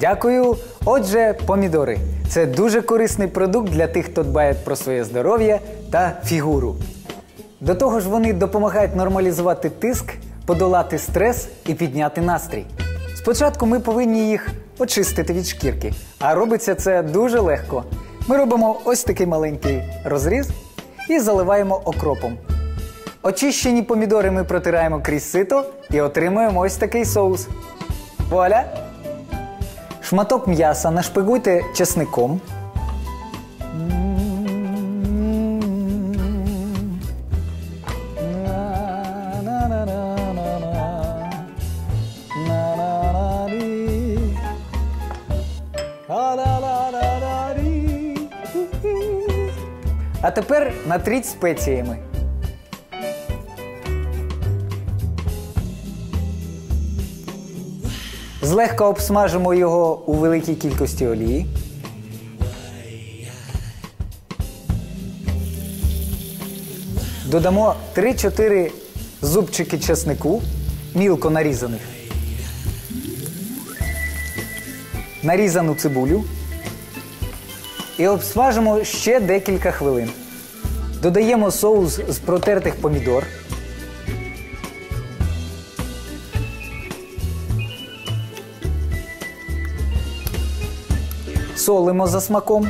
Дякую. Отже, помідори. Це дуже корисний продукт для тих, хто дбає про своє здоров'я та фігуру. До того ж, вони допомагають нормалізувати тиск, подолати стрес і підняти настрій. Спочатку ми повинні їх очистити від шкірки, а робиться це дуже легко. Ми робимо ось такий маленький розріз і заливаємо окропом. Очищені помідори ми протираємо крізь сито і отримуємо ось такий соус. Вуаля! Шматок м'яса нашпигуйте чесником. А тепер натріть спеціями. Злегка обсмажимо його у великій кількості олії. Додамо 3-4 зубчики чеснику, мілко нарізаних. Нарізану цибулю. І обсмажимо ще декілька хвилин. Додаємо соус з протертих помідор. Солимо за смаком.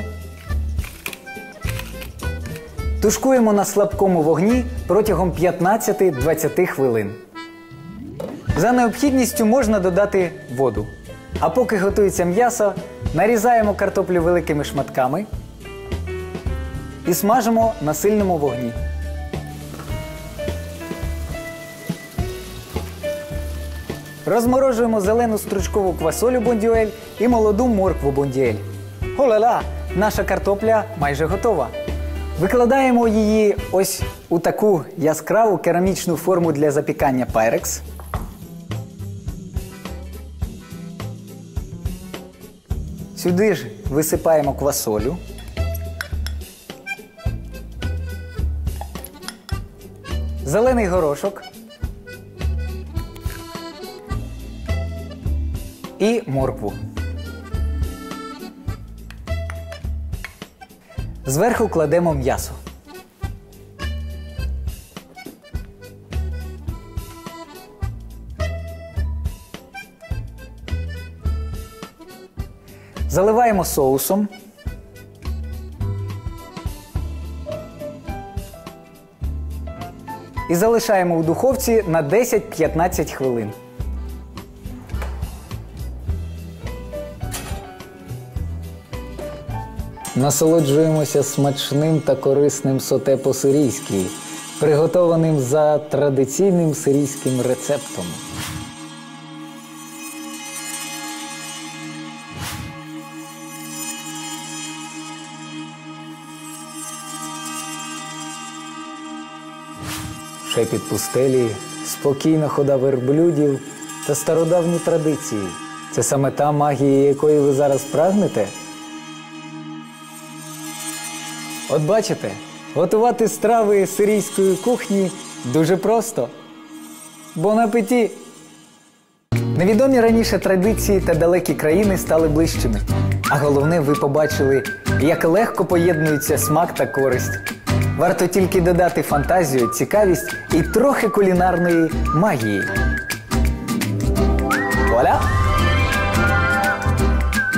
Тушкуємо на слабкому вогні протягом 15-20 хвилин. За необхідністю можна додати воду. А поки готується м'ясо, нарізаємо картоплю великими шматками і смажимо на сильному вогні. Розморожуємо зелену стручкову квасолю бондюель і молоду моркву бондюель. Ола-ла! Наша картопля майже готова. Викладаємо її ось у таку яскраву керамічну форму для запікання пайрекс. Сюди ж висипаємо квасолю. Зелений горошок. І моркву. Зверху кладемо м'ясо. Заливаємо соусом. І залишаємо у духовці на 10-15 хвилин. Насолоджуємося смачним та корисним соте по-сирійськи, приготованим за традиційним сирійським рецептом. Шепіт пустелі, спокійна хода верблюдів та стародавні традиції. Це саме та магія, якої ви зараз прагнете? От бачите, готувати страви сирійської кухні дуже просто. Бон апеті! Невідомі раніше традиції та далекі країни стали ближчими. А головне, ви побачили, як легко поєднуються смак та користь. Варто тільки додати фантазію, цікавість і трохи кулінарної магії. Вуаля!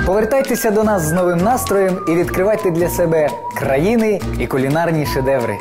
Повертайтеся до нас з новим настроєм і відкривайте для себе країни і кулінарні шедеври.